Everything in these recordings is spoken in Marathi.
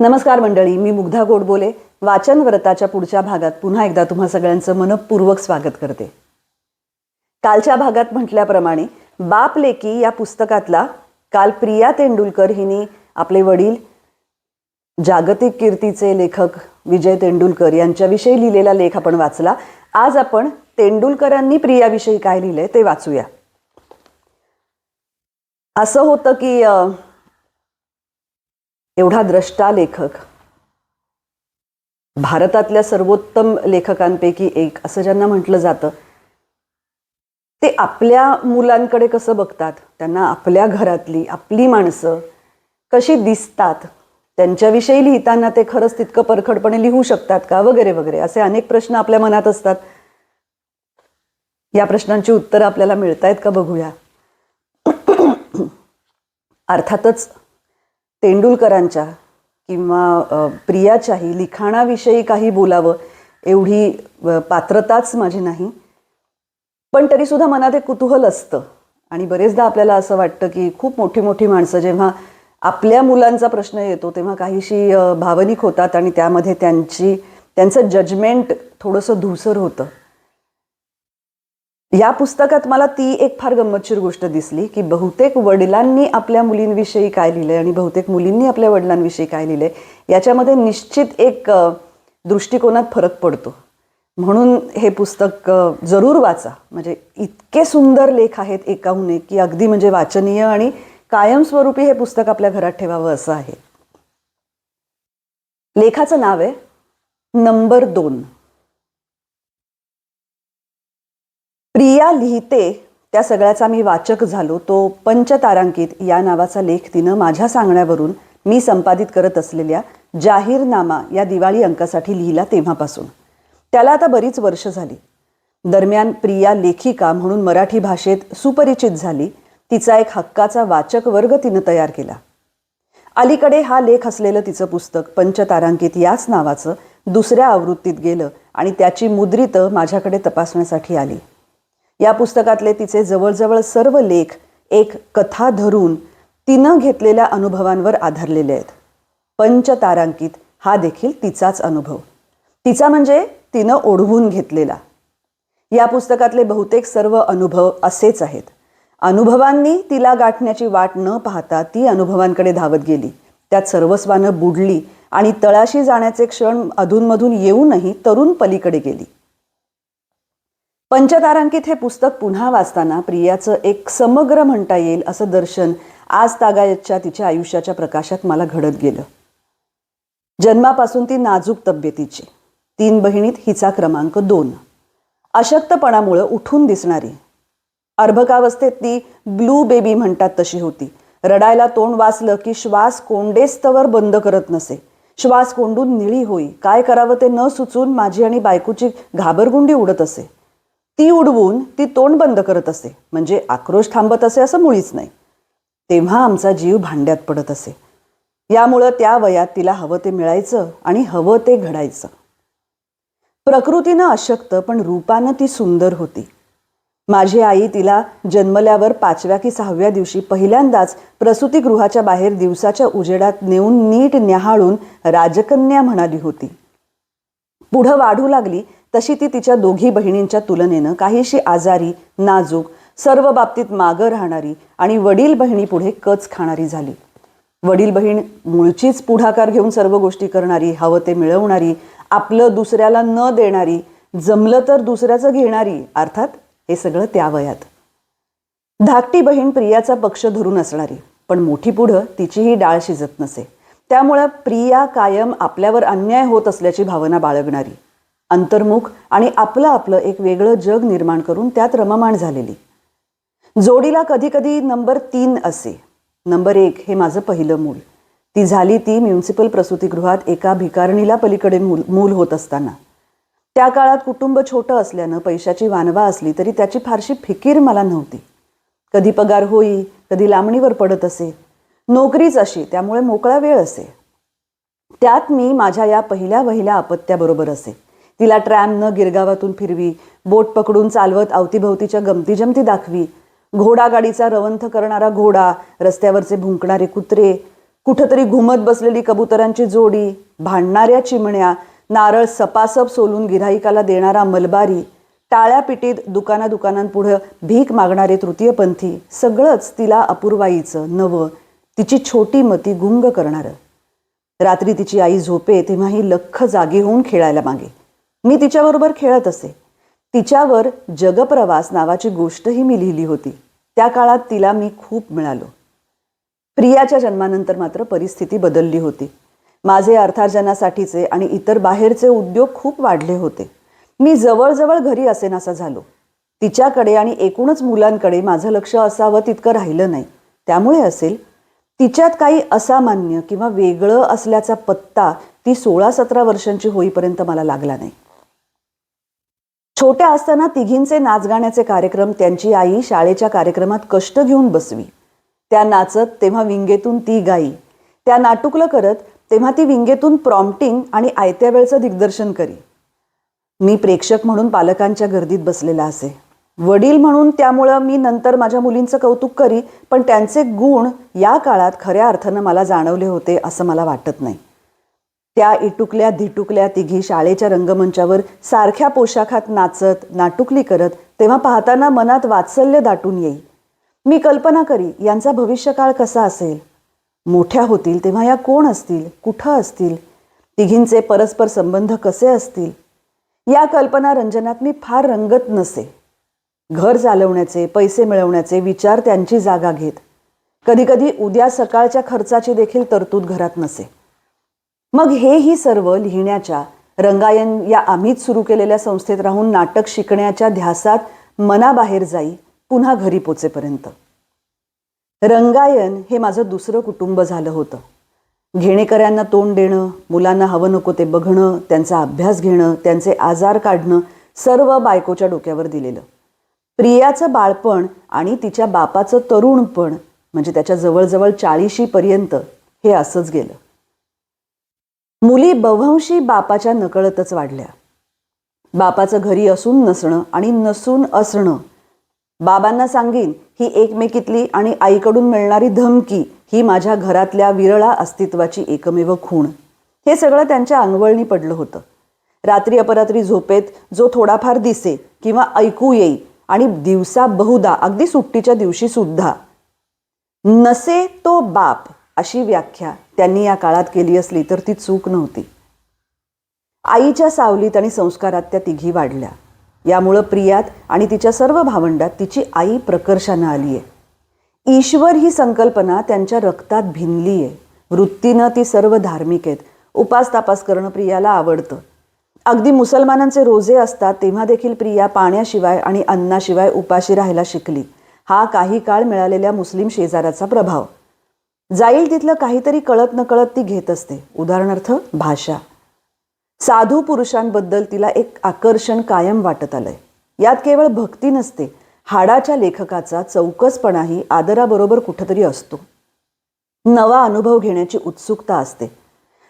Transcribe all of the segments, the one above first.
नमस्कार मंडळी मी मुग्धा गोडबोले. वाचन व्रताच्या पुढच्या भागात पुन्हा एकदा तुम्हा सगळ्यांचं मनपूर्वक स्वागत करते. कालच्या भागात म्हटल्याप्रमाणे बाप लेकी या पुस्तकातला काल प्रिया तेंडुलकर हिने आपले वडील जागतिक कीर्तीचे लेखक विजय तेंडुलकर यांच्याविषयी लिहिलेला लेख आपण वाचला. आज आपण तेंडुलकरांनी प्रियाविषयी काय लिहिलंय ते वाचूया. असं होतं की एवढा द्रष्टा लेखक. भारतातल्या सर्वोत्तम लेखकांपैकी एक असं ज्यांना म्हटलं जातं ते आपल्या मुलांकडे कसं बघतात? त्यांना आपल्या घरातली आपली माणसं कशी दिसतात? त्यांच्याविषयी लिहिताना ते खरंच तितकं परखडपणे लिहू शकतात का? वगैरे वगैरे असे अनेक प्रश्न आपल्या मनात असतात. या प्रश्नांची उत्तरं आपल्याला मिळत आहेत का बघूया? अर्थातच तेंडुलकरांच्या किंवा प्रियाच्याही लिखाणाविषयी काही बोलावं एवढी पात्रताच माझी नाही. पण तरीसुद्धा मनात एक कुतूहल असतं. आणि बरेचदा आपल्याला असं वाटतं की खूप मोठी मोठी माणसं जेव्हा आपल्या मुलांचा प्रश्न येतो तेव्हा काहीशी भावनिक होतात आणि त्यामध्ये त्यांची त्यांचं जजमेंट थोडंसं धूसर होतं. या पुस्तकात मला ती एक फार गंमतशीर गोष्ट दिसली की बहुतेक वडिलांनी आपल्या मुलींविषयी काय लिहिलंय आणि बहुतेक मुलींनी आपल्या वडिलांविषयी काय लिहिलंय याच्यामध्ये निश्चित एक दृष्टिकोनात फरक पडतो. म्हणून हे पुस्तक जरूर वाचा. म्हणजे इतके सुंदर लेख आहेत एकाहून एक की अगदी म्हणजे वाचनीय आणि कायमस्वरूपी हे पुस्तक आपल्या घरात ठेवावं असं आहे. लेखाचं नाव आहे नंबर दोन. प्रिया लिहिते त्या सगळ्याचा मी वाचक झालो. तो पंचतारांकित या नावाचा लेख तिनं माझ्या सांगण्यावरून मी संपादित करत असलेल्या जाहीरनामा या दिवाळी अंकासाठी लिहिला तेव्हापासून. त्याला आता बरीच वर्ष झाली. दरम्यान प्रिया लेखिका म्हणून मराठी भाषेत सुपरिचित झाली. तिचा एक हक्काचा वाचक वर्ग तिनं तयार केला. अलीकडे हा लेख असलेलं तिचं पुस्तक पंचतारांकित याच नावाचं दुसऱ्या आवृत्तीत गेलं आणि त्याची मुद्रित माझ्याकडे तपासण्यासाठी आली. या पुस्तकातले तिचे जवळजवळ सर्व लेख एक कथा धरून तिनं घेतलेल्या अनुभवांवर आधारलेले आहेत. पंचतारांकित हा देखील तिचाच अनुभव. तिचा म्हणजे तिनं ओढवून घेतलेला. या पुस्तकातले बहुतेक सर्व अनुभव असेच आहेत. अनुभवांनी तिला गाठण्याची वाट न पाहता ती अनुभवांकडे धावत गेली. त्यात सर्वस्वानं बुडली आणि तळाशी जाण्याचे क्षण अधूनमधून येऊनही तरुण पलीकडे गेली. पंचतारांकित हे पुस्तक पुन्हा वाचताना प्रियाचं एक समग्र म्हणता येईल असं दर्शन आज तागायतच्या तिच्या आयुष्याच्या प्रकाशात मला घडत गेलं. जन्मापासून ती नाजूक तब्येतीची. तीन बहिणीत हिचा क्रमांक दोन. अशक्तपणामुळं उठून दिसणारी. अर्भकावस्थेत ती ब्लू बेबी म्हणतात तशी होती. रडायला तोंड वाचलं की श्वास कोंडेस्तवर बंद करत नसे. श्वास कोंडून निळी होई. काय करावं ते न सुचून माझी आणि बायकोची घाबरगुंडी उडत असे. ती उडवून ती तोंड बंद करत असे. म्हणजे आक्रोश थांबत असे असं मुळीच नाही. तेव्हा आमचा जीव भांड्यात पडत असे. यामुळं त्या वयात तिला हवं ते मिळायचं आणि हवं ते घडायचं. प्रकृतीनं अशक्त पण रूपानं ती सुंदर होती. माझी आई तिला जन्मल्यावर पाचव्या की सहाव्या दिवशी पहिल्यांदाच प्रसूतीगृहाच्या बाहेर दिवसाच्या उजेडात नेऊन नीट न्याहाळून राजकन्या म्हणाली होती. पुढं वाढू लागली तशी ती तिच्या दोघी बहिणींच्या तुलनेनं काहीशी आजारी नाजूक सर्व बाबतीत मागं राहणारी आणि वडील बहिणीपुढे कच खाणारी झाली. वडील बहीण मुळचीच पुढाकार घेऊन सर्व गोष्टी करणारी हवं ते मिळवणारी आपलं दुसऱ्याला न देणारी जमलं तर दुसऱ्याचं घेणारी अर्थात हे सगळं त्या वयात. धाकटी बहीण प्रियाचा पक्ष धरून असणारी पण मोठी पुढं तिचीही डाळ शिजत नसे. त्यामुळं प्रिया कायम आपल्यावर अन्याय होत असल्याची भावना बाळगणारी. अंतर्मुख आणि आपलं आपलं एक वेगळं जग निर्माण करून त्यात रममाण झालेली. जोडीला कधी कधी नंबर तीन असे. नंबर एक हे माझं पहिलं मूल. ती झाली ती म्युन्सिपल प्रसूतिगृहात एका भिकारणीला पलीकडे मूल मूल होत असताना. त्या काळात कुटुंब छोटं असल्यानं पैशाची वानवा असली तरी त्याची फारशी फिकीर मला नव्हती. कधी पगार होई कधी लांबणीवर पडत असे. नोकरीच अशी त्यामुळे मोकळा वेळ असे. त्यात मी माझ्या या पहिल्या वहिल्या अपत्याबरोबर असे. तिला ट्रॅम न गिरगावातून फिरवी बोट पकडून चालवत अवतीभवतीच्या गमतीजमती दाखवी. घोडागाडीचा रवंथ करणारा घोडा रस्त्यावरचे भुंकणारे कुत्रे कुठंतरी घुमत बसलेली कबुतरांची जोडी भांडणाऱ्या चिमण्या नारळ सपासप सोलून गिऱ्हाईकाला देणारा मलबारी टाळ्या पिटीत दुकाना दुकानांपुढं भीक मागणारे तृतीयपंथी सगळंच तिला अपूर्वाईचं नवं तिची छोटी मती गुंग करणारं. रात्री तिची आई झोपे तेव्हा ही लख जागी होऊन खेळायला मागे. मी तिच्याबरोबर खेळत असे. तिच्यावर जगप्रवास नावाची गोष्टही मी लिहिली होती. त्या काळात तिला मी खूप मिळालो. प्रियाच्या जन्मानंतर मात्र परिस्थिती बदलली होती. माझे अर्थार्जनासाठीचे आणि इतर बाहेरचे उद्योग खूप वाढले होते. मी जवळजवळ घरी असेनासा झालो. तिच्याकडे आणि एकूणच मुलांकडे माझं लक्ष असावं तितकं राहिलं नाही. त्यामुळे असेल तिच्यात काही असामान्य किंवा वेगळं असल्याचा पत्ता ती सोळा सतरा वर्षांची होईपर्यंत मला लागला नाही. छोट्या असताना तिघींचे नाचगाण्याचे कार्यक्रम त्यांची आई शाळेच्या कार्यक्रमात कष्ट घेऊन बसवी. त्या नाचत तेव्हा विंगेतून ती गाई. त्या नाटुकलं करत तेव्हा ती विंगेतून प्रॉम्प्टिंग आणि आयत्या वेळचं दिग्दर्शन करी. मी प्रेक्षक म्हणून पालकांच्या गर्दीत बसलेला असे. वडील म्हणून त्यामुळं मी नंतर माझ्या मुलींचं कौतुक करी पण त्यांचे गुण या काळात खऱ्या अर्थानं मला जाणवले होते असं मला वाटत नाही. त्या इटुकल्या धिटुकल्या तिघी शाळेच्या रंगमंचावर सारख्या पोशाखात नाचत नाटुकली करत तेव्हा पाहताना मनात वात्सल्य दाटून येई. मी कल्पना करी यांचा भविष्यकाळ कसा असेल? मोठ्या होतील तेव्हा या कोण असतील? कुठं असतील? तिघींचे परस्पर संबंध कसे असतील? या कल्पना रंजनात मी फार रंगत नसे. घर चालवण्याचे पैसे मिळवण्याचे विचार त्यांची जागा घेत. कधीकधी उद्या सकाळच्या खर्चाची देखील तरतूद घरात नसे. मग हेही सर्व लिहिण्याच्या रंगायन या आम्हीच सुरू केलेल्या संस्थेत राहून नाटक शिकण्याच्या ध्यासात मनाबाहेर जाई पुन्हा घरी पोचेपर्यंत. रंगायन हे माझं दुसरं कुटुंब झालं होतं. घेणेकऱ्यांना तोंड देणं मुलांना हवं नको ते बघणं त्यांचा अभ्यास घेणं त्यांचे आजार काढणं सर्व बायकोच्या डोक्यावर दिलेलं. प्रियाचं बाळपण आणि तिच्या बापाचं तरुणपण म्हणजे त्याच्या जवळजवळ चाळीशीपर्यंत हे असंच गेलं. मुली बव्हंशी बापाच्या नकळतच वाढल्या. बापाचं घरी असून नसणं आणि नसून असणं. बाबांना सांगीन ही एकमेकीतली आणि आईकडून मिळणारी धमकी ही माझ्या घरातल्या विरळा अस्तित्वाची एकमेव खूण. हे सगळं त्यांच्या अंगवळणी पडलं होतं. रात्री अपरात्री झोपेत जो थोडाफार दिसे किंवा ऐकू येई आणि दिवसा बहुधा अगदी सुट्टीच्या दिवशी सुद्धा नसे तो बाप अशी व्याख्या त्यांनी या काळात केली असली तर ती चूक नव्हती. आईच्या सावलीत आणि संस्कारात त्या तिघी वाढल्या. यामुळं प्रियात आणि तिच्या सर्व भावंडात तिची आई प्रकर्षानं आली आहे ईश्वर ही संकल्पना त्यांच्या रक्तात भिनली आहे वृत्तीनं ती सर्व धार्मिक आहेत. उपास तापास करणं प्रियाला आवडतं. अगदी मुसलमानांचे रोजे असतात तेव्हा देखील प्रिया पाण्याशिवाय आणि अन्नाशिवाय उपाशी राहायला शिकली. हा काही काळ मिळालेल्या मुस्लिम शेजाऱ्याचा प्रभाव. जाईल तिथलं काहीतरी कळत नकळत ती घेत असते. उदाहरणार्थ भाषा. साधू पुरुषांबद्दल तिला एक आकर्षण कायम वाटत आलंय. यात केवळ भक्ती नसते हाडाच्या लेखकाचा चौकसपणाही आदराबरोबर कुठंतरी असतो. नवा अनुभव घेण्याची उत्सुकता असते.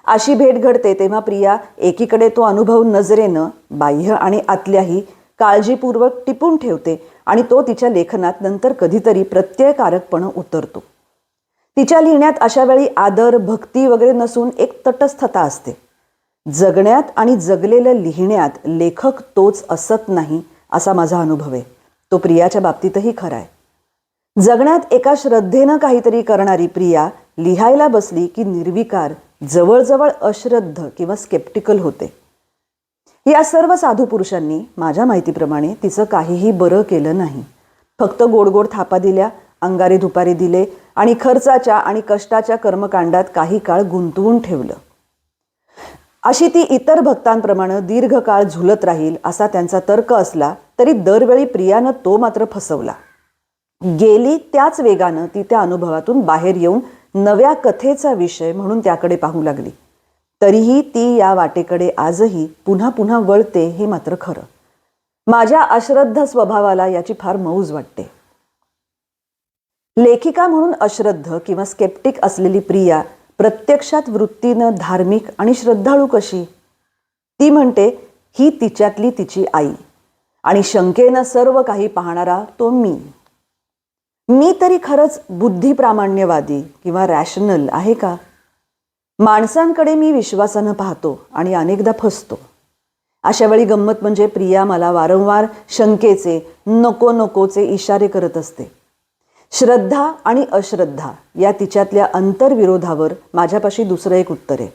अशी भेट घडते तेव्हा प्रिया एकीकडे तो अनुभव नजरेनं बाह्य आणि आतल्याही काळजीपूर्वक टिपून ठेवते आणि तो तिच्या लेखनात नंतर कधीतरी प्रत्ययकारकपणं उतरतो. तिच्या लिहिण्यात अशा वेळी आदर भक्ती वगैरे नसून एक तटस्थता असते. जगण्यात आणि जगलेलं लिहिण्यात लेखक तोच असत नाही असा माझा अनुभव आहे. तो प्रियाच्या बाबतीतही खरा आहे. जगण्यात एका श्रद्धेनं काहीतरी करणारी प्रिया लिहायला बसली की निर्विकार जवळजवळ अश्रद्ध किंवा स्केप्टिकल होते. या सर्व साधू पुरुषांनी माझ्या माहितीप्रमाणे तिचं काहीही बरं केलं नाही. फक्त गोड गोड थापा दिल्या अंगारे दुपारी दिले आणि खर्चाच्या आणि कष्टाच्या कर्मकांडात काही काळ गुंतवून ठेवलं. अशी ती इतर भक्तांप्रमाणे दीर्घकाळ झुलत राहील असा त्यांचा तर्क असला तरी दरवेळी प्रियानं तो मात्र फसवला. गेली त्याच वेगानं ती त्या अनुभवातून बाहेर येऊन नव्या कथेचा विषय म्हणून त्याकडे पाहू लागली. तरीही ती या वाटेकडे आजही पुन्हा पुन्हा वळते हे मात्र खरं. माझ्या अश्रद्ध स्वभावाला याची फार मौज वाटते. लेखिका म्हणून अश्रद्ध किंवा स्केप्टिक असलेली प्रिया प्रत्यक्षात वृत्तीनं धार्मिक आणि श्रद्धाळू कशी? ती म्हणते ही तिच्यातली तिची आई. आणि शंकेनं सर्व काही पाहणारा तो मी. मी तरी खरंच बुद्धिप्रामाण्यवादी किंवा रॅशनल आहे का? माणसांकडे मी विश्वासानं पाहतो आणि अनेकदा फसतो. अशा वेळी गंमत म्हणजे प्रिया मला वारंवार शंकेचे नको नकोचे इशारे करत असते. श्रद्धा आणि अश्रद्धा या तिच्यातल्या अंतर्विरोधावर माझ्यापाशी दुसरं एक उत्तर आहे.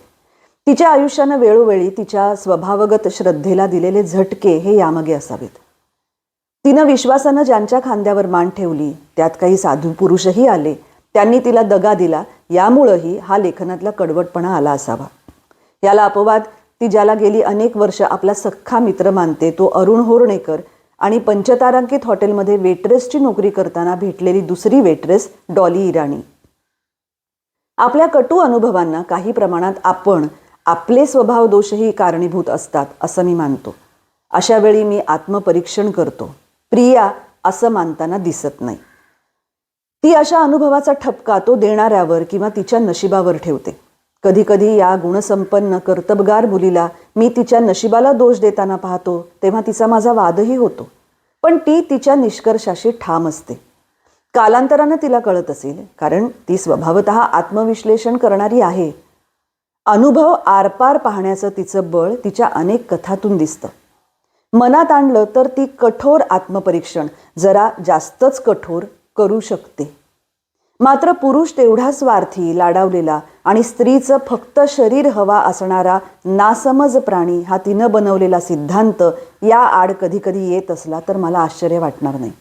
तिच्या आयुष्यानं वेळोवेळी तिच्या स्वभावगत श्रद्धेला दिलेले झटके हे यामागे असावेत. तिनं विश्वासानं ज्यांच्या खांद्यावर मान ठेवली त्यात काही साधू पुरुषही आले त्यांनी तिला दगा दिला यामुळंही हा लेखनातला कडवटपणा आला असावा. याला अपवाद ती ज्याला गेली अनेक वर्ष आपला सख्खा मित्र मानते तो अरुण होर्णेकर आणि पंचतारांकित हॉटेलमध्ये वेट्रेसची नोकरी करताना भेटलेली दुसरी वेट्रेस डॉली इराणी. आपल्या कटू अनुभवांना काही प्रमाणात आपण आपले स्वभाव दोषही कारणीभूत असतात असं मी मानतो. अशा वेळी मी आत्मपरीक्षण करतो. प्रिया असं मानताना दिसत नाही. ती अशा अनुभवाचा ठपका तो देणाऱ्यावर किंवा तिच्या नशिबावर ठेवते. कधीकधी या गुणसंपन्न कर्तबगार मुलीला मी तिच्या नशिबाला दोष देताना पाहतो तेव्हा तिचा माझा वादही होतो. पण ती तिच्या निष्कर्षाशी ठाम असते. कालांतरानं तिला कळत असेल कारण ती स्वभावत आत्मविश्लेषण करणारी आहे. अनुभव आरपार पाहण्याचं तिचं बळ तिच्या अनेक कथातून दिसतं. मनात आणलं तर ती कठोर आत्मपरीक्षण जरा जास्तच कठोर करू शकते. मात्र पुरुष तेवढा स्वार्थी लाडावलेला आणि स्त्रीचं फक्त शरीर हवा असणारा नासमज प्राणी हा तिनं बनवलेला सिद्धांत या आड कधी कधी येत असला तर मला आश्चर्य वाटणार नाही.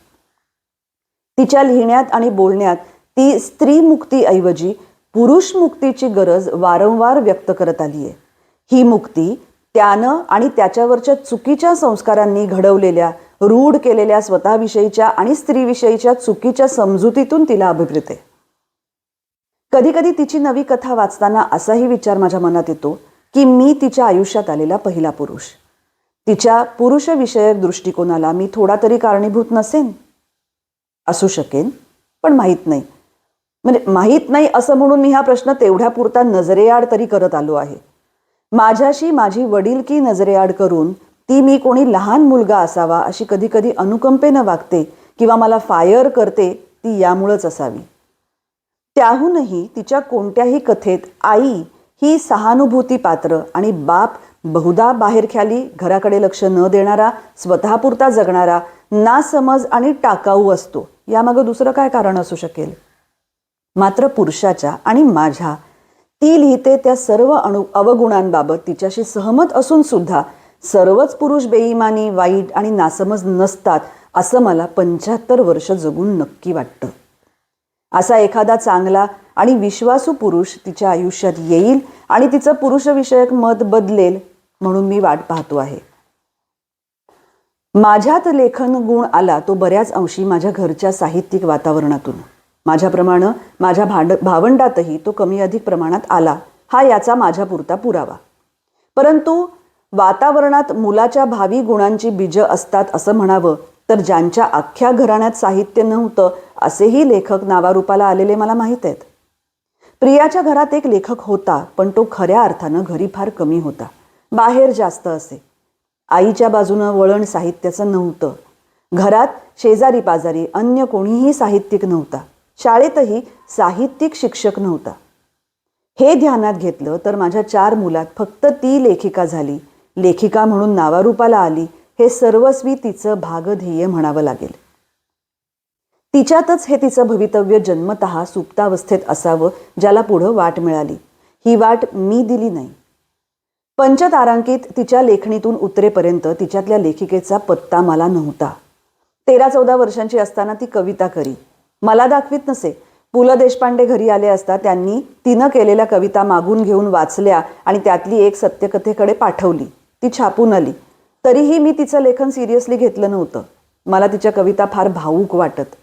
तिच्या लिहिण्यात आणि बोलण्यात ती स्त्री मुक्तीऐवजी पुरुष मुक्तीची गरज वारंवार व्यक्त करत आली आहे ही मुक्ती त्यानं आणि त्याच्यावरच्या चुकीच्या संस्कारांनी घडवलेल्या रूढ केलेल्या स्वतःविषयीच्या आणि स्त्रीविषयीच्या चुकीच्या समजुतीतून तिला अभिप्रेत आहे. कधी कधी तिची नवी कथा वाचताना असाही विचार माझ्या मनात येतो की मी तिच्या आयुष्यात आलेला पहिला पुरुष. तिच्या पुरुषविषयक दृष्टिकोनाला मी थोडा तरी कारणीभूत नसेन? असू शकेन पण माहीत नाही. म्हणजे माहीत नाही असं म्हणून मी हा प्रश्न तेवढ्या पुरता नजरेआड तरी करत आलो आहे. माझ्याशी माझी वडीलकी नजरेआड करून ती मी कोणी लहान मुलगा असावा अशी कधी कधी अनुकंपेनं वागते किंवा मला फायर करते ती यामुळंच असावी. त्याहूनही तिच्या कोणत्याही कथेत आई ही सहानुभूती पात्र आणि बाप बहुधा बाहेरख्याली घराकडे लक्ष न देणारा स्वतःपुरता जगणारा नासमज आणि टाकाऊ असतो. यामागं दुसरं काय कारण असू शकेल? मात्र पुरुषाच्या आणि माझ्या ती लिहिते त्या सर्व अणु अवगुणांबाबत तिच्याशी सहमत असून सुद्धा सर्वच पुरुष बेईमानी वाईट आणि नासमज नसतात असं मला पंच्याहत्तर वर्ष जगून नक्की वाटतं. असा एखादा चांगला आणि विश्वासू पुरुष तिच्या आयुष्यात येईल आणि तिचं पुरुषविषयक मत बदलेल म्हणून मी वाट पाहतो आहे. माझ्यात लेखन गुण आला तो बऱ्याच अंशी माझ्या घरच्या साहित्यिक वातावरणातून. माझ्याप्रमाणे माझ्या भांड भावंडातही तो कमी अधिक प्रमाणात आला हा याचा माझ्यापुरता पुरावा. परंतु वातावरणात मुलाच्या भावी गुणांची बीजं असतात असं म्हणावं तर ज्यांच्या अख्ख्या घराण्यात साहित्य नव्हतं असेही लेखक नावारूपाला आलेले मला माहीत आहेत. प्रियाच्या घरात एक लेखक होता पण तो खऱ्या अर्थानं घरी फार कमी होता. बाहेर जास्त असे. आईच्या बाजूनं वळण साहित्याचं नव्हतं. घरात शेजारी पाजारी अन्य कोणीही साहित्यिक नव्हता. शाळेतही साहित्यिक शिक्षक नव्हता. हे ध्यानात घेतलं तर माझ्या चार मुलात फक्त ती लेखिका झाली. लेखिका म्हणून नावारूपाला आली हे सर्वस्वी तिचं भागध्येय म्हणावं लागेल. तिच्यातच हे तिचं भवितव्य जन्मत सुप्तावस्थेत असावं ज्याला पुढं वाट मिळाली. ही वाट मी दिली नाही. पंचतारांकित तिच्या लेखणीतून उतरेपर्यंत तिच्यातल्या लेखिकेचा पत्ता मला नव्हता. तेरा चौदा वर्षांची असताना ती कविता करी. मला दाखवीत नसे. पु ल देशपांडे घरी आले असता त्यांनी तिनं केलेल्या कविता मागून घेऊन वाचल्या आणि त्यातली एक सत्यकथेकडे पाठवली. ती छापून आली. तरीही मी तिचं लेखन सिरियसली घेतलं नव्हतं. मला तिच्या कविता फार भावूक वाटत.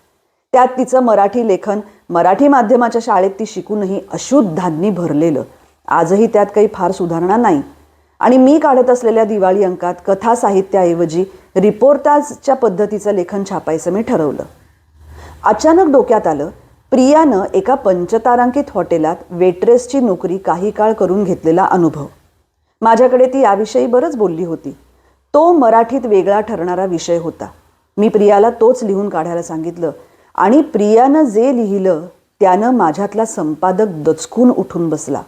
त्यात तिचं मराठी लेखन मराठी माध्यमाच्या शाळेत ती शिकूनही अशुद्धांनी भरलेलं. आजही त्यात काही फार सुधारणा नाही. आणि मी काढत असलेल्या दिवाळी अंकात कथा साहित्याऐवजी रिपोर्टाजच्या पद्धतीचं लेखन छापायचं मी ठरवलं. अचानक डोक्यात आलं प्रियानं एका पंचतारांकित हॉटेलात वेट्रेसची नोकरी काही काळ करून घेतलेला अनुभव. माझ्याकडे ती याविषयी बरंच बोलली होती. तो मराठीत वेगळा ठरणारा विषय होता. मी प्रियाला तोच लिहून काढायला सांगितलं आणि प्रियानं जे लिहिलं त्यानं माझ्यातला संपादक दचकून उठून बसला.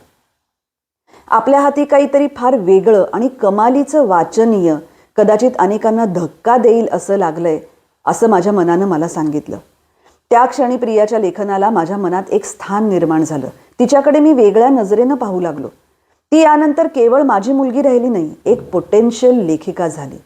आपल्या हाती काहीतरी फार वेगळं आणि कमालीचं वाचनीय कदाचित अनेकांना धक्का देईल असं लागलंय असं माझ्या मनानं मला सांगितलं. त्या क्षणी प्रियाच्या लेखनाला माझ्या मनात एक स्थान निर्माण झालं. तिच्याकडे मी वेगळ्या नजरेनं पाहू लागलो. ती यानंतर केवळ माझी मुलगी राहिली नाही एक पोटेन्शियल लेखिका झाली.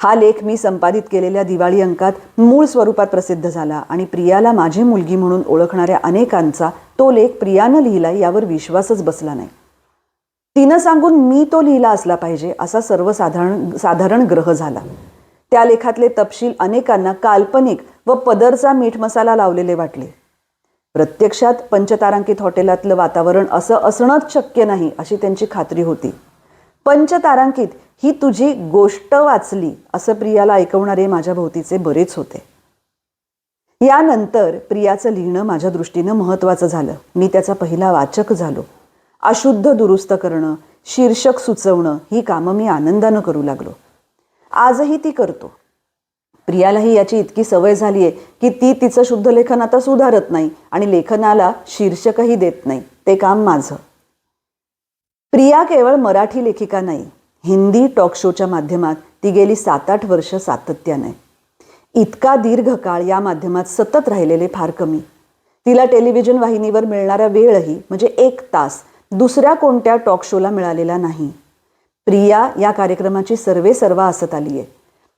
हा लेख मी संपादित केलेल्या दिवाळी अंकात मूळ स्वरूपात प्रसिद्ध झाला आणि प्रियाला माझी मुलगी म्हणून ओळखणाऱ्या अनेकांचा तो लेख प्रियानं लिहिला यावर विश्वासच बसला नाही. तिनं सांगून मी तो लिहिला असला पाहिजे असा सर्वसाधारण साधारण ग्रह झाला. त्या लेखातले तपशील अनेकांना काल्पनिक व पदरचा मीठ मसाला लावलेले वाटले. प्रत्यक्षात पंचतारांकित हॉटेलातलं वातावरण असं असणंच शक्य नाही अशी त्यांची खात्री होती. पंचतारांकित ही तुझी गोष्ट वाचली असं प्रियाला ऐकवणारे माझ्या भोवतीचे बरेच होते. यानंतर प्रियाचं लिहिणं माझ्या दृष्टीनं महत्त्वाचं झालं. मी त्याचा पहिला वाचक झालो. अशुद्ध दुरुस्त करणं शीर्षक सुचवणं ही कामं मी आनंदानं करू लागलो. आजही ती करतो. प्रियालाही याची इतकी सवय झाली आहे की ती तिचं शुद्ध लेखन आता सुधारत नाही आणि लेखनाला शीर्षकही देत नाही. ते काम माझं. प्रिया केवळ मराठी लेखिका नाही हिंदी टॉक शोच्या माध्यमात ती गेली सात आठ वर्ष सातत्याने. इतका दीर्घ काळ या माध्यमात सतत राहिलेले फार कमी. तिला टेलिव्हिजन वाहिनीवर मिळणारा वेळही म्हणजे एक तास दुसऱ्या कोणत्या टॉक शोला मिळालेला नाही. प्रिया या कार्यक्रमाची सर्वे सर्वा असत आली आहे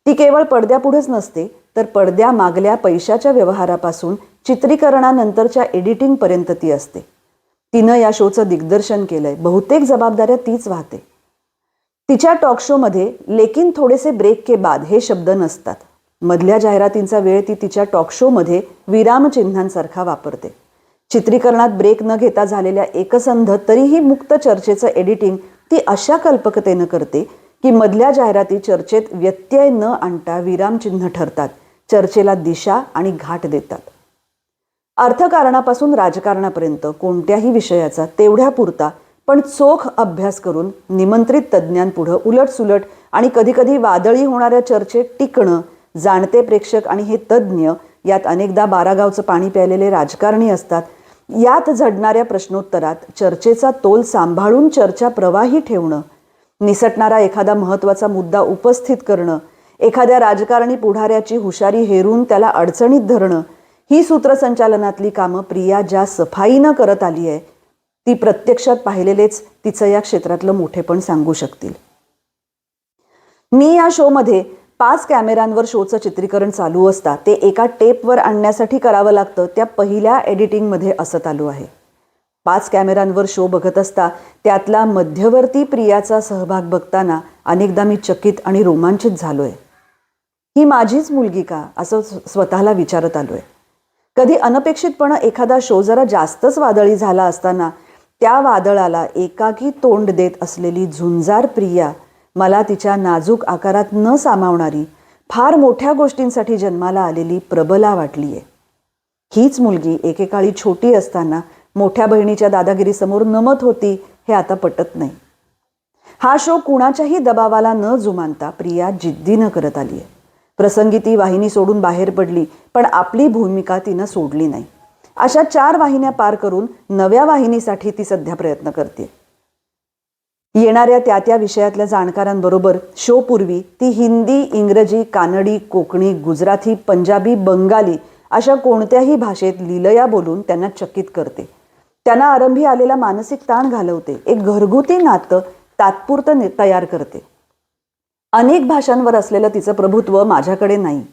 ती केवळ पडद्यापुढेच नसते तर पडद्या मागल्या पैशाच्या व्यवहारापासून चित्रीकरणानंतरच्या एडिटिंगपर्यंत ती असते. तिनं या शोचं दिग्दर्शन केलंय बहुतेक जबाबदाऱ्या तीच वाहते. तिच्या टॉक शोमध्ये लेकिन थोडेसे ब्रेक के बाद हे शब्द नसतात. मधल्या जाहिरातींचा वेळ ती तिच्या टॉक शोमध्ये विरामचिन्हांसारखा वापरते. चित्रीकरणात ब्रेक न घेता झालेल्या एकसंध तरीही मुक्त चर्चेचं एडिटिंग ती अशा कल्पकतेनं करते की मधल्या जाहिराती चर्चेत व्यत्यय न आणता विरामचिन्ह ठरतात चर्चेला दिशा आणि घाट देतात. अर्थकारणापासून राजकारणापर्यंत कोणत्याही विषयाचा तेवढ्या पुरता पण चोख अभ्यास करून निमंत्रित तज्ज्ञांपुढं उलटसुलट आणि कधीकधी वादळी होणाऱ्या चर्चेत टिकणं जाणते प्रेक्षक आणि हे तज्ज्ञ यात अनेकदा बारागावचं पाणी प्यायलेले राजकारणी असतात यात झडणाऱ्या प्रश्नोत्तरात चर्चेचा तोल सांभाळून चर्चा प्रवाही ठेवणं निसटणारा एखादा महत्त्वाचा मुद्दा उपस्थित करणं एखाद्या राजकारणी पुढाऱ्याची हुशारी हेरून त्याला अडचणीत धरणं ही सूत्रसंचालनातली कामं प्रिया ज्या सफाईनं करत आली आहे ती प्रत्यक्षात पाहिलेलेच तिचं या क्षेत्रातलं मोठेपण सांगू शकतील. मी या शोमध्ये पाच कॅमेऱ्यांवर शोचं चित्रीकरण चालू असता ते एका टेपवर आणण्यासाठी करावं लागतं त्या पहिल्या एडिटिंगमध्ये असत आलो आहे. पाच कॅमेऱ्यांवर शो बघत असता त्यातला मध्यवर्ती प्रियाचा सहभाग बघताना अनेकदा मी चकित आणि रोमांचित झालो आहे ही माझीच मुलगी का? असं स्वतःला विचारत आलो आहे कधी अनपेक्षितपणे एखादा शो जरा जास्तच वादळी झाला असताना त्या वादळाला एकाकी तोंड देत असलेली झुंजार प्रिया मला तिच्या नाजूक आकारात न सामावणारी फार मोठ्या गोष्टींसाठी जन्माला आलेली प्रबला वाटली आहे हीच मुलगी एकेकाळी छोटी असताना मोठ्या बहिणीच्या दादागिरीसमोर नमत होती हे आता पटत नाही. हा शो कुणाच्याही दबावाला न जुमानता प्रिया जिद्दीनं करत आली आहे प्रसंगी ती वाहिनी सोडून बाहेर पडली पण आपली भूमिका तिनं सोडली नाही. अशा चार वाहिन्या पार करून नव्या वाहिनीसाठी ती सध्या प्रयत्न करते. येणाऱ्या त्या त्या विषयातल्या जाणकारांबरोबर शो पूर्वी ती हिंदी इंग्रजी कानडी कोकणी गुजराती पंजाबी बंगाली अशा कोणत्याही भाषेत लिलया बोलून त्यांना चकित करते. त्यांना आरंभी आलेला मानसिक ताण घालवते. एक घरगुती नातं तात्पुरतं तयार करते. अनेक भाषांवर असलेलं तिचं प्रभुत्व माझ्याकडे नाही.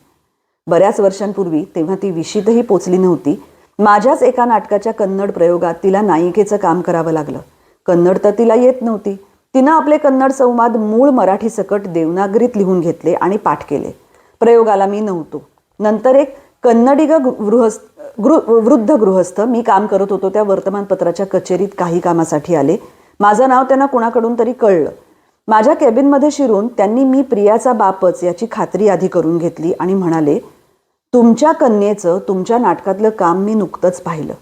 बऱ्याच वर्षांपूर्वी तेव्हा ती विशीतही पोचली नव्हती. माझ्याच एका नाटकाच्या कन्नड प्रयोगात तिला नायिकेचं काम करावं लागलं. कन्नड तर तिला येत नव्हती. तिनं आपले कन्नड संवाद मूळ मराठी सकट देवनागरीत लिहून घेतले आणि पाठ केले. प्रयोगाला मी नव्हतो. नंतर एक कन्नडिग गृहस्थ गृ वृद्ध गृहस्थ मी काम करत होतो त्या वर्तमानपत्राच्या कचेरीत काही कामासाठी आले. माझं नाव त्यांना कुणाकडून तरी कळलं. माझ्या केबिनमध्ये शिरून त्यांनी मी प्रियाचा बापच याची खात्री आधी करून घेतली आणि म्हणाले तुमच्या कन्येचं तुमच्या नाटकातलं काम मी नुकतंच पाहिलं.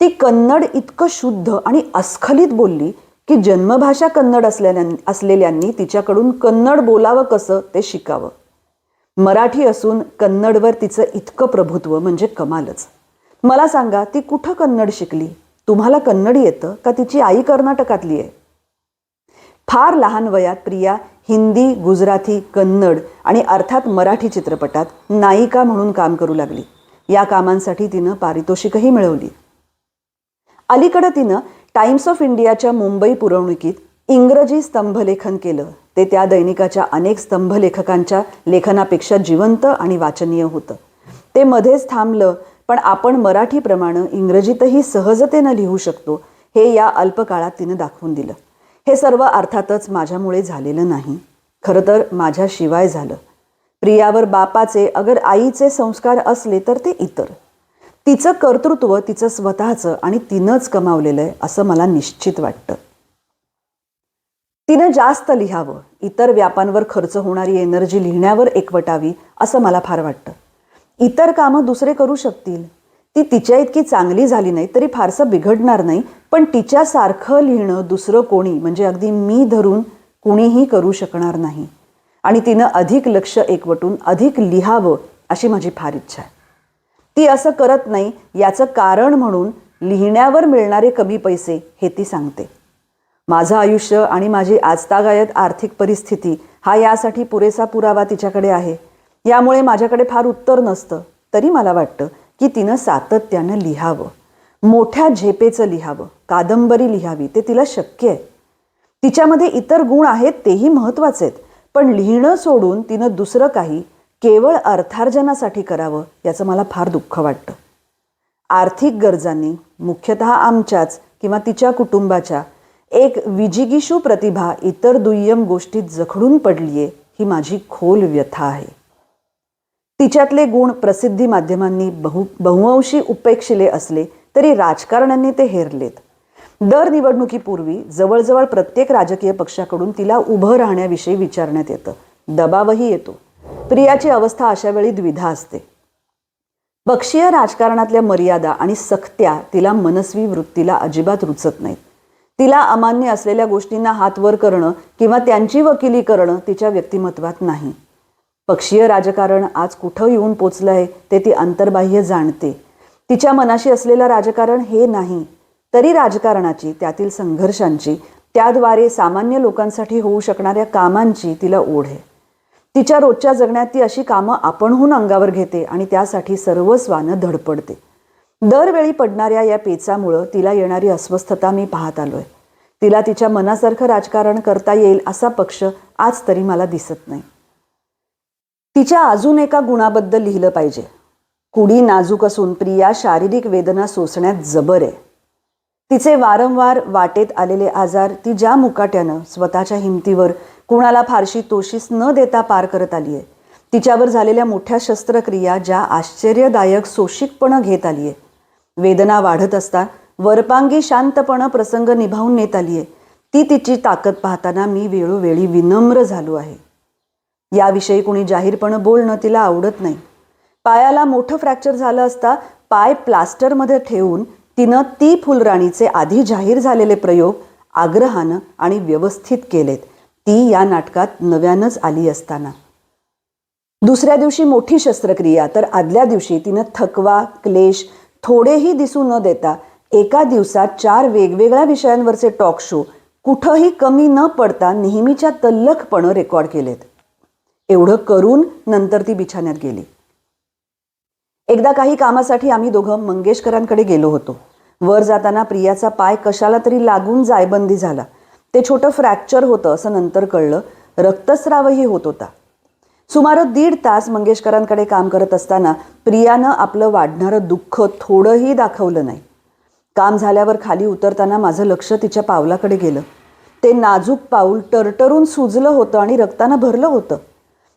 ती कन्नड इतकं शुद्ध आणि अस्खलित बोलली की जन्मभाषा कन्नड असलेल्या असलेल्यांनी तिच्याकडून कन्नड बोलावं कसं ते शिकावं. मराठी असून कन्नडवर तिचं इतकं प्रभुत्व म्हणजे कमालच. मला सांगा ती कुठं कन्नड शिकली? तुम्हाला कन्नड येतं का? तिची आई कर्नाटकातली आहे. फार लहान वयात प्रिया हिंदी गुजराती कन्नड आणि अर्थात मराठी चित्रपटात नायिका म्हणून काम करू लागली. या कामांसाठी तिनं पारितोषिकही मिळवली. अलीकडं तिनं टाइम्स ऑफ इंडियाच्या मुंबई पुरवणुकीत इंग्रजी स्तंभलेखन केलं. ते त्या दैनिकाच्या अनेक स्तंभलेखकांच्या लेखनापेक्षा जिवंत आणि वाचनीय होतं. ते मध्येच थांबलं पण आपण मराठीप्रमाणे इंग्रजीतही सहजतेनं लिहू शकतो हे या अल्पकाळात तिनं दाखवून दिलं. हे सर्व अर्थातच माझ्यामुळे झालेलं नाही. खरं तर माझ्याशिवाय झालं. प्रियावर बापाचे अगर आईचे संस्कार असले तर ते इतर. तिचं कर्तृत्व तिचं स्वतःचं आणि तिनंच कमावलेलं आहे असं मला निश्चित वाटतं. तिनं जास्त लिहावं इतर व्यापांवर खर्च होणारी एनर्जी लिहिण्यावर एकवटावी असं मला फार वाटतं. इतर कामं दुसरे करू शकतील. ती तिच्या इतकी चांगली झाली नाही तरी फारसं बिघडणार नाही पण तिच्यासारखं लिहिणं दुसरं कोणी म्हणजे अगदी मी धरून कुणीही करू शकणार नाही. आणि तिनं अधिक लक्ष एकवटून अधिक लिहावं अशी माझी फार इच्छा आहे. ती असं करत नाही याचं कारण म्हणून लिहिण्यावर मिळणारे कमी पैसे हे ती सांगते. माझं आयुष्य आणि माझी आजतागायत आर्थिक परिस्थिती हा यासाठी पुरेसा पुरावा तिच्याकडे आहे. यामुळे माझ्याकडे फार उत्तर नसतं तरी मला वाटतं की तिनं सातत्यानं लिहावं. मोठ्या झेपेचं लिहावं कादंबरी लिहावी ते तिला शक्य आहे. तिच्यामध्ये इतर गुण आहेत तेही महत्त्वाचे आहेत. पण लिहिणं सोडून तिनं दुसरं काही केवळ अर्थार्जनासाठी करावं याचं मला फार दुःख वाटतं. आर्थिक गरजांनी मुख्यतः आमच्याच किंवा तिच्या कुटुंबाच्या एक विजिगिषू प्रतिभा इतर दुय्यम गोष्टीत जखडून पडलीये ही माझी खोल व्यथा आहे. तिच्यातले गुण प्रसिद्धी माध्यमांनी बहु बहुअंशी उपेक्षिले असले तरी राजकारण्यांनी ते हेरलेत. दर निवडणुकीपूर्वी जवळजवळ प्रत्येक राजकीय पक्षाकडून तिला उभं राहण्याविषयी विचारण्यात येतं. दबावही येतो. प्रियाची अवस्था अशा वेळी द्विधा असते. पक्षीय राजकारणातल्या मर्यादा आणि सक्त्या तिला मनस्वी वृत्तीला अजिबात रुचत नाहीत. तिला अमान्य असलेल्या गोष्टींना हात वर करणं किंवा त्यांची वकिली करणं तिच्या व्यक्तिमत्वात नाही. पक्षीय राजकारण आज कुठं येऊन पोचलं आहे ते ती अंतर्बाह्य जाणते. तिच्या मनाशी असलेलं राजकारण हे नाही तरी राजकारणाची त्यातील संघर्षांची त्याद्वारे सामान्य लोकांसाठी होऊ शकणाऱ्या कामांची तिला ओढ आहे. तिच्या रोजच्या जगण्यात ती अशी कामं आपणहून अंगावर घेते आणि त्यासाठी सर्वस्वानं धडपडते. दरवेळी पडणाऱ्या या पेचामुळं तिला येणारी अस्वस्थता मी पाहत आलोय. तिला तिच्या मनासारखं राजकारण करता येईल असा पक्ष आज तरी मला दिसत नाही. तिच्या अजून एका गुणाबद्दल लिहिलं पाहिजे. कुडी नाजूक असून प्रिया शारीरिक वेदना सोसण्यात जबर आहे. तिचे वारंवार वाटेत आलेले आजार ती ज्या मुकाट्यानं स्वतःच्या हिमतीवर कुणाला फारशी तोशीस न देता पार करत आली आहे तिच्यावर झालेल्या मोठ्या शस्त्रक्रिया ज्या आश्चर्यदायक सोशिकपणं घेत आली आहे. वेदना वाढत असता वरपांगी शांतपणं प्रसंग निभावून नेत आली आहे. ती तिची ताकद पाहताना मी वेळोवेळी विनम्र झालो आहे. याविषयी कुणी जाहीरपणे बोलणं तिला आवडत नाही. पायाला मोठं फ्रॅक्चर झालं असता पाय प्लास्टरमध्ये ठेवून तिनं ती फुलराणीचे आधी जाहीर झालेले प्रयोग आग्रहानं आणि व्यवस्थित केलेत. ती या नाटकात नव्यानंच आली असताना. दुसऱ्या दिवशी मोठी शस्त्रक्रिया तर आदल्या दिवशी तिनं थकवा क्लेश थोडेही दिसू न देता एका दिवसात चार वेगवेगळ्या विषयांवरचे टॉक शो कुठंही कमी न पडता नेहमीच्या तल्लखपणं रेकॉर्ड केलेत. एवढं करून नंतर ती बिछाण्यात गेली. एकदा काही कामासाठी आम्ही दोघं मंगेशकरांकडे गेलो होतो. वर जाताना प्रियाचा पाय कशाला तरी लागून जायबंदी झाला. ते छोटं फ्रॅक्चर होतं असं नंतर कळलं. रक्तस्रावही होत होता. सुमारे दीड तास मंगेशकरांकडे काम करत असताना प्रियानं आपलं वाढणारं दुःख थोडंही दाखवलं नाही. काम झाल्यावर खाली उतरताना माझं लक्ष तिच्या पावलाकडे गेलं. ते नाजूक पाऊल टरटरून सुजलं होतं आणि रक्तानं भरलं होतं.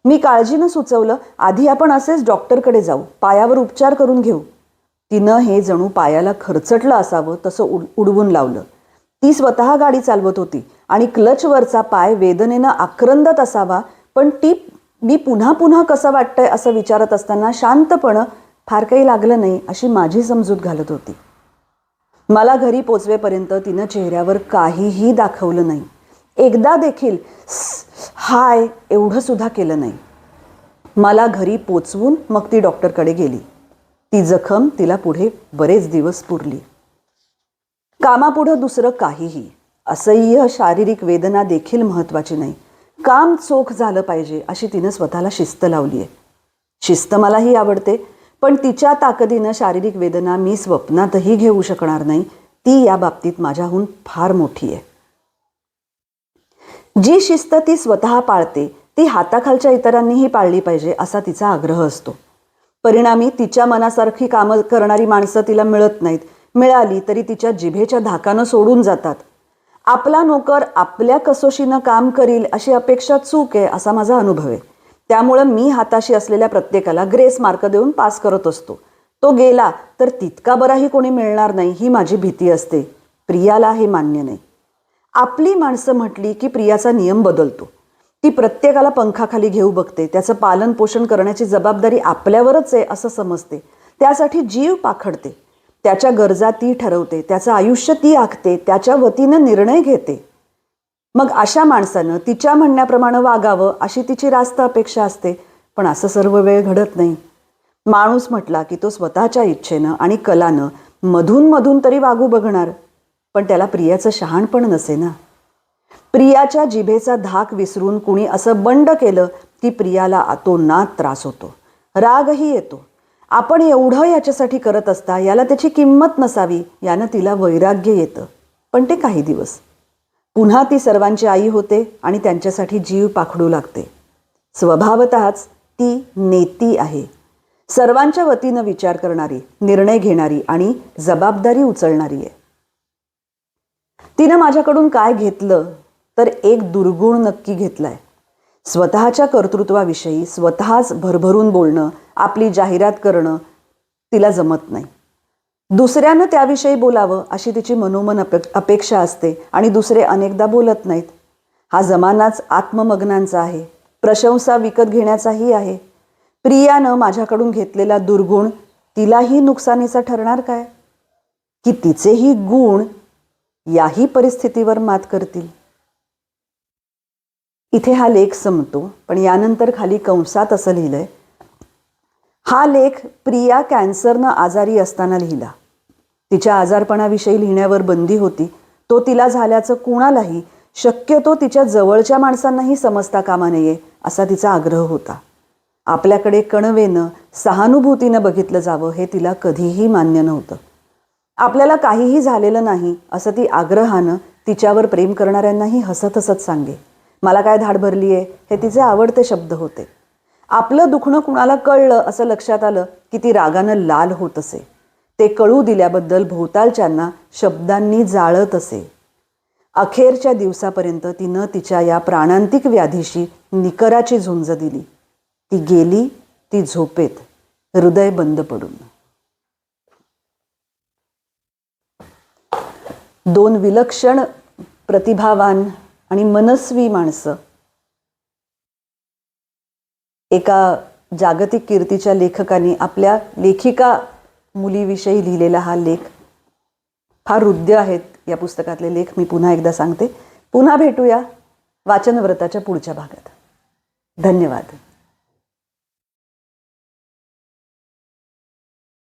मी काळजीनं सुचवलं आधी आपण असेच डॉक्टरकडे जाऊ पायावर उपचार करून घेऊ. तिनं हे जणू पायाला खरचटलं असावं तसं उड उडवून लावलं. ती स्वतः गाडी चालवत होती आणि क्लचवरचा पाय वेदनेनं आक्रंदत असावा पण ती मी पुन्हा पुन्हा कसं वाटतंय असं विचारत असताना शांतपणं फार काही लागलं नाही अशी माझी समजूत घालत होती. मला घरी पोचवेपर्यंत तिनं चेहऱ्यावर काहीही दाखवलं नाही. एकदा देखील "स- हाय एवढं सुद्धा केलं नाही. मला घरी पोचवून मग ती डॉक्टरकडे गेली. ती जखम तिला पुढे बरेच दिवस पुरली. कामापुढं दुसरं काहीही असह्य शारीरिक वेदना देखील महत्त्वाची नाही. काम चोख झालं पाहिजे अशी तिनं स्वतःला शिस्त लावली आहे शिस्त मलाही आवडते पण तिच्या ताकदीनं शारीरिक वेदना मी स्वप्नातही घेऊ शकणार नाही ती या बाबतीत माझ्याहून फार मोठी आहे जी शिस्त ती स्वतः पाळते ती हाताखालच्या इतरांनीही पाळली पाहिजे असा तिचा आग्रह असतो. परिणामी तिच्या मनासारखी कामं करणारी माणसं तिला मिळत नाहीत. मिळाली तरी तिच्या जिभेच्या धाकानं सोडून जातात. आपला नोकर आपल्या कसोशीनं काम करील अशी अपेक्षा चूक आहे असा माझा अनुभव आहे. त्यामुळं मी हाताशी असलेल्या प्रत्येकाला ग्रेस मार्क देऊन पास करत असतो. तो गेला तर तितका बराही कोणी मिळणार नाही ही माझी भीती असते. प्रियाला हे मान्य नाही. आपली माणसं म्हटली की प्रियाचा नियम बदलतो. ती प्रत्येकाला पंखाखाली घेऊ बघते. त्याचं पालन पोषण करण्याची जबाबदारी आपल्यावरच आहे असं समजते. त्यासाठी जीव पाखडते. त्याच्या गरजा ती ठरवते. त्याचं आयुष्य ती आखते. त्याच्या वतीनं निर्णय घेते. मग अशा माणसानं तिच्या म्हणण्याप्रमाणे वागावं अशी तिची रास्त अपेक्षा असते. पण असं सर्व वेळ घडत नाही. माणूस म्हटला की तो स्वतःच्या इच्छेनं आणि कलानं मधून मधून तरी वागू बघणार. पण त्याला प्रियाचं शहाणपण नसे ना प्रियाच्या जिभेचा धाक विसरून कुणी असं बंड केलं की प्रियाला आतोनात त्रास होतो. रागही येतो. आपण एवढं याच्यासाठी करत असता याला त्याची किंमत नसावी यानं तिला वैराग्य येतं. पण ते काही दिवस. पुन्हा ती सर्वांची आई होते आणि त्यांच्यासाठी जीव पाखडू लागते. स्वभावतःच ती नेती आहे. सर्वांच्या वतीनं विचार करणारी निर्णय घेणारी आणि जबाबदारी उचलणारी आहे. तिनं माझ्याकडून काय घेतलं तर एक दुर्गुण नक्की घेतलाय. स्वतःच्या कर्तृत्वाविषयी स्वतःच भरभरून बोलणं आपली जाहिरात करणं तिला जमत नाही. दुसऱ्यानं त्याविषयी बोलावं अशी तिची मनोमन अपे अपेक्षा असते आणि दुसरे अनेकदा बोलत नाहीत. हा जमानाच आत्ममग्नांचा आहे. प्रशंसा विकत घेण्याचाही आहे. प्रियानं माझ्याकडून घेतलेला दुर्गुण तिलाही नुकसानीचा ठरणार काय? की तिचेही गुण याही परिस्थितीवर मात करतील. इथे हा लेख संपतो पण यानंतर खाली कंसात असं लिहिलंय हा लेख प्रिया कॅन्सरनं आजारी असताना लिहिला. तिच्या आजारपणाविषयी लिहिण्यावर बंदी होती. तो तिला झाल्याचं कुणालाही शक्यतो तिच्या जवळच्या माणसांनाही समजता कामा नये असा तिचा आग्रह होता. आपल्याकडे कणवेनं सहानुभूतीनं बघितलं जावं हे तिला कधीही मान्य नव्हतं. आपल्याला काहीही झालेलं नाही असं ती आग्रहानं तिच्यावर प्रेम करणाऱ्यांनाही हसत हसत सांगे मला काय धाड भरली आहे हे तिचे आवडते शब्द होते. आपलं दुखणं कुणाला कळलं असं लक्षात आलं की ती रागानं लाल होत असे. ते कळू दिल्याबद्दल भोवतालच्यांना शब्दांनी जाळत असे. अखेरच्या दिवसापर्यंत तिनं तिच्या या प्राणांतिक व्याधीशी निकराची झुंज दिली. ती गेली ती झोपेत. हृदय बंद पडून. दोन विलक्षण प्रतिभावान आणि मनस्वी माणसं. एका जागतिक कीर्तीच्या लेखकाने आपल्या लेखिका मुलीविषयी लिहिलेला हा लेख. फार हृदय आहेत या पुस्तकातले लेख. मी पुन्हा एकदा सांगते. पुन्हा भेटूया वाचनव्रताच्या पुढच्या भागात. धन्यवाद.